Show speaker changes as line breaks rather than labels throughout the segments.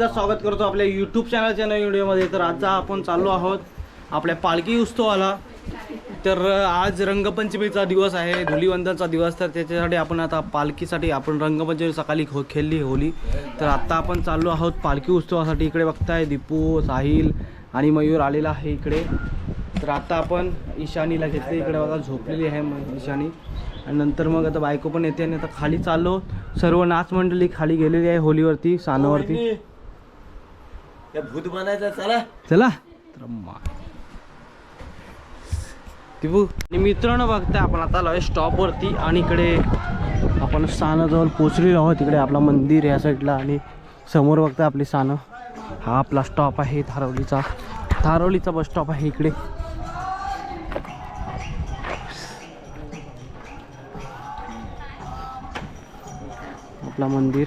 एकदा स्वागत करतो आपल्या यूट्यूब चॅनलच्या नवीन व्हिडिओमध्ये तर आज आपण चाललो आहोत आपल्या पालखी उत्सवाला. तर आज रंगपंचमीचा दिवस आहे धुलीवंदनचा दिवस. तर त्याच्यासाठी आपण आता पालखीसाठी आपण रंगपंचमी सकाळी हो खेळली होली. तर आत्ता आपण चाललो आहोत पालखी उत्सवासाठी. इकडे बघताय दीपू साहिल आणि मयूर आलेला आहे इकडे. तर आता आपण ईशानीला घेतले. इकडे बघा झोपलेली आहे ईशानी. आणि नंतर मग आता बायको पण येते आणि आता खाली चाललो. सर्व नाच मंडळी खाली गेलेली आहे होलीवरती सानावरती.
हो, या भूत बनायचा चला.
चला. तर मा टिपू. आणि मित्रांनो बघताय आपण आता आलो आहे स्टॉपवरती आणि इकडे आपण सानाजवळ पोचलेलो आहोत. तिकडे आपला मंदिर या साईडला आणि समोर बघताय आपली सानं हा आपला स्टॉप आहे धारवलीचा. धारवलीचा बस स्टॉप आहे इकडे. आपला मंदिर.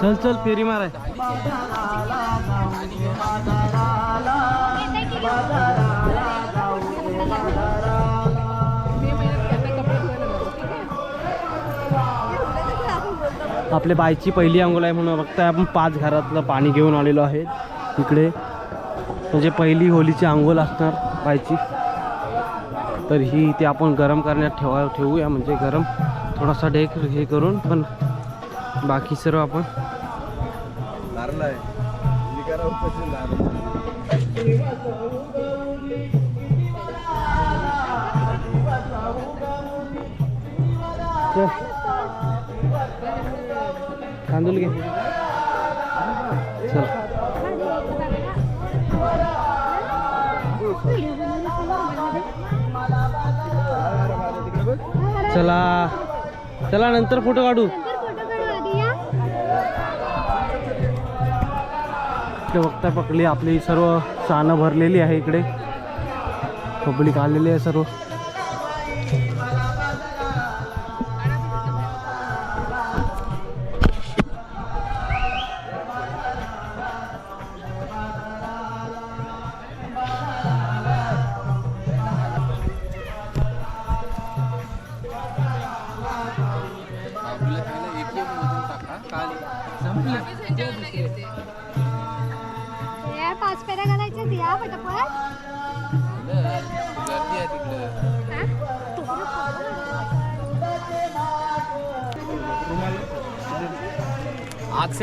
चल चल फेरी माराय आपल्या बाईची पहिली अंघोळ आहे म्हणून बघताय आपण पाच घरातलं पाणी घेऊन आलेलो आहे. इकडे म्हणजे पहिली होलीची आंघोळ असणार बाईची. तर ही ते आपण गरम करण्यात ठेवा ठेवूया म्हणजे गरम. थोडासा डेक हे करून पण बाकी सर्व आपण. तांदूळ घे. चल. चला. चला नंतर फोटो काढू. इकडे बघता पकडली आपली सर्व सानं भरलेली आहे इकडे. पब्लिक आलेली आहे सर्व.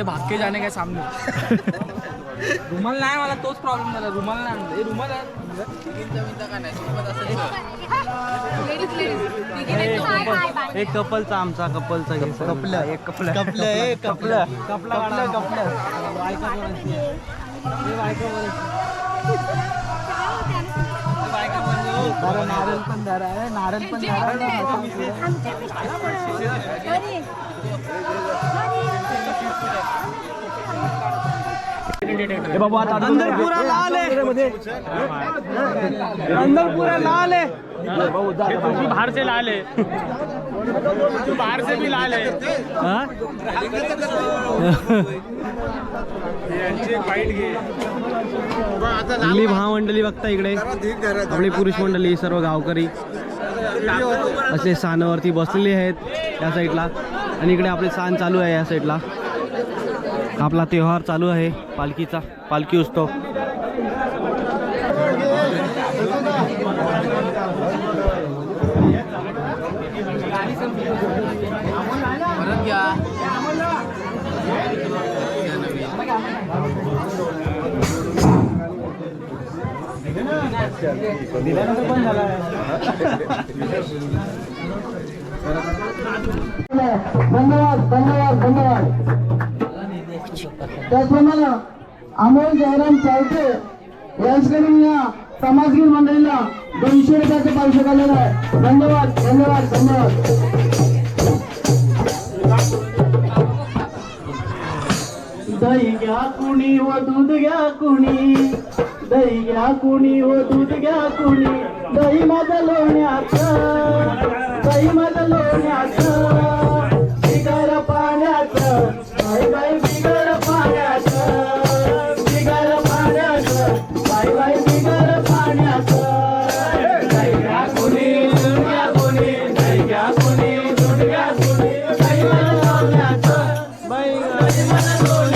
भाग के जाने के सामने. रुमाल नाही मला तोच प्रॉब्लेम झाला. रुमाल नाही. हे रुमाल आहे.
एक कपलचा आमचा कपलचा घे कपल. एक couple. Couple couple. Couple. Couple आहे. हे बायका नारळ पण धरा नारळ पण हे बाबा आता अंदर पुरा लाल आहे. अंदर पुरा लाल है तू बाहर से लाल है तू बाहर से भी लाल है? आपली महामंडळी बघता इकडे. आपली पुरुष मंडळी सर्व गावकरी. असे सानावरती बसलेले आहेत या साईडला आणि इकडे आपले सान चालू आहे या साईडला आपला त्योहार चालू आहे. पालखीचा पालखी उत्सव.
धन्यवाद धन्यवाद धन्यवाद. त्याचप्रमाणे अमोल जयराम चावटे यांच्याकडून या समाजगीर मंडळीला दोनशे रुपयाचं पावशे आलेलं आहे. धन्यवाद धन्यवाद धन्यवाद. दही घ्या कुणी व दूध घ्या कुणी दही घ्या कुणी व दूध घ्या कुणी दही माझ्या लोण्याचं दही माझ्या लोण्याचं शिकायला पाण्याचं when I go now.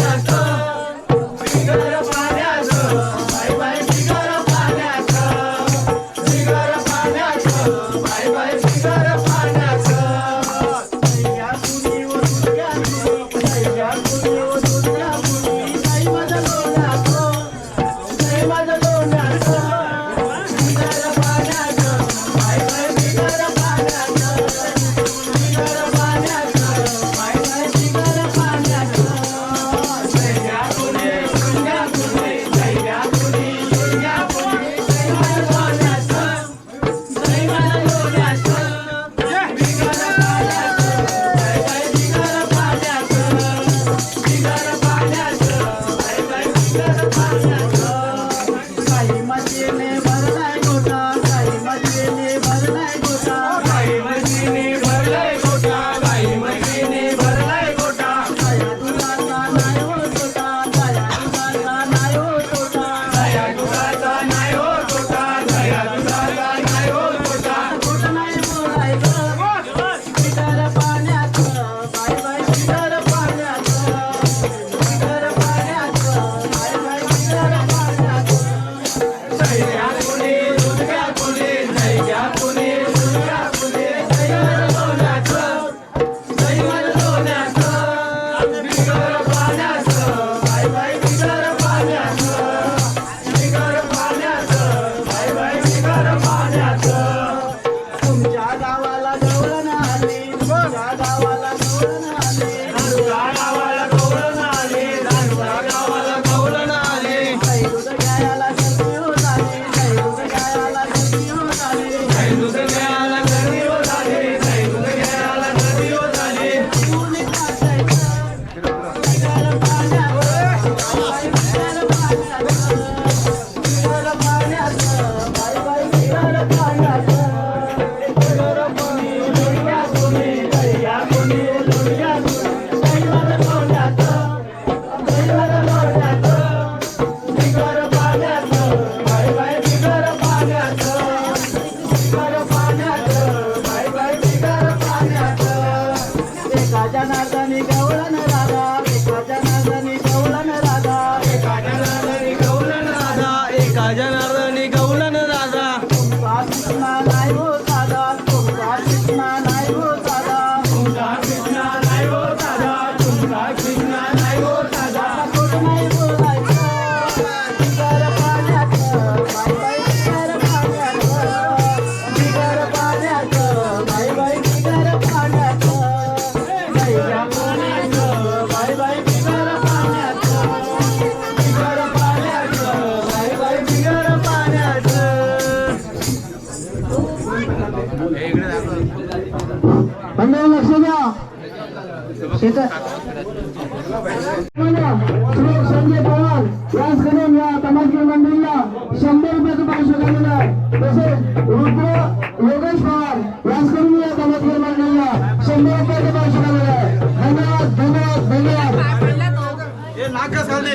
आकाश खाली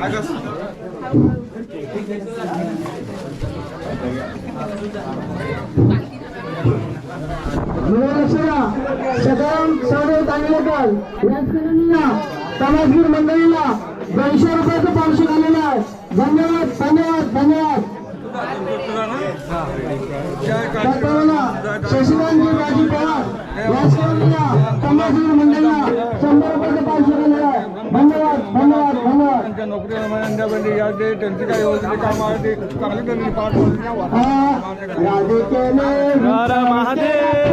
आकाश. मंडळीला दोनशे रुपयाचं पावशी घालेलं आहे धन्यवाद धन्यवाद धन्यवाद. शशिकांतजी राजू पवार या समाजगीर मंडळीला शंभर रुपयाचं पावशी घालेलं आहे
त्यांच्या नोकरीला मनांदा बनली या जे त्यांची काही योजना काम आहे ते. चांगली त्यांनी
पाठ महादेव.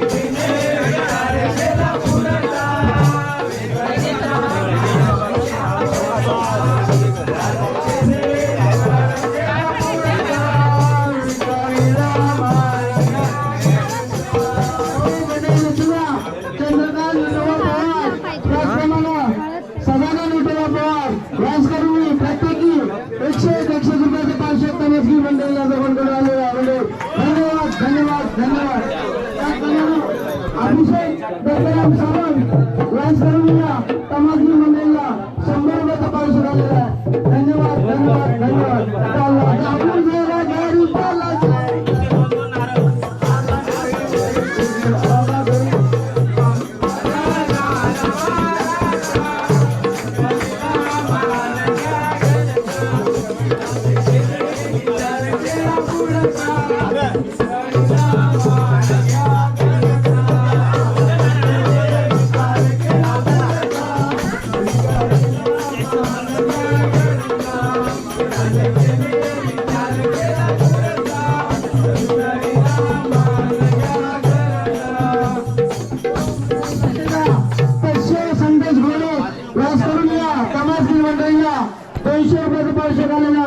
রে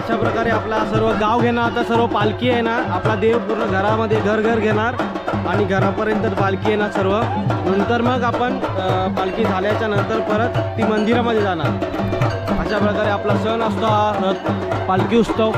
अशा प्रकारे आपला सर्व गाव घेणार आता सर्व पालखी आहे ना आपला देव पूर्ण घरामध्ये घर घर घेणार आणि घरापर्यंत पालखी येणार सर्व. नंतर मग आपण पालखी झाल्याच्यानंतर परत ती मंदिरामध्ये जाणार. अशा प्रकारे आपला सण असतो हा रथ पालखी उत्सव.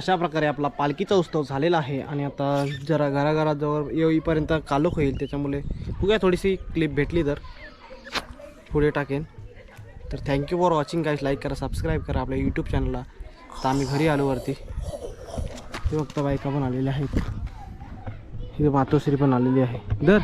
अशा प्रकारे आपला पालखीचा उत्सव झालेला आहे आणि आता जरा घराघराजवळ येईपर्यंत कालोख होईल त्याच्यामुळे बघूया थोडीशी क्लिप भेटली तर. पुढे टाकेन. तर thank you for watching guys like करा सबस्क्राईब करा आपल्या यूट्यूब चॅनलला तर आम्ही घरी आलो वरती. हे फक्त बायका पण आलेल्या आहेत. ही मातोश्री पण आलेली आहे. दर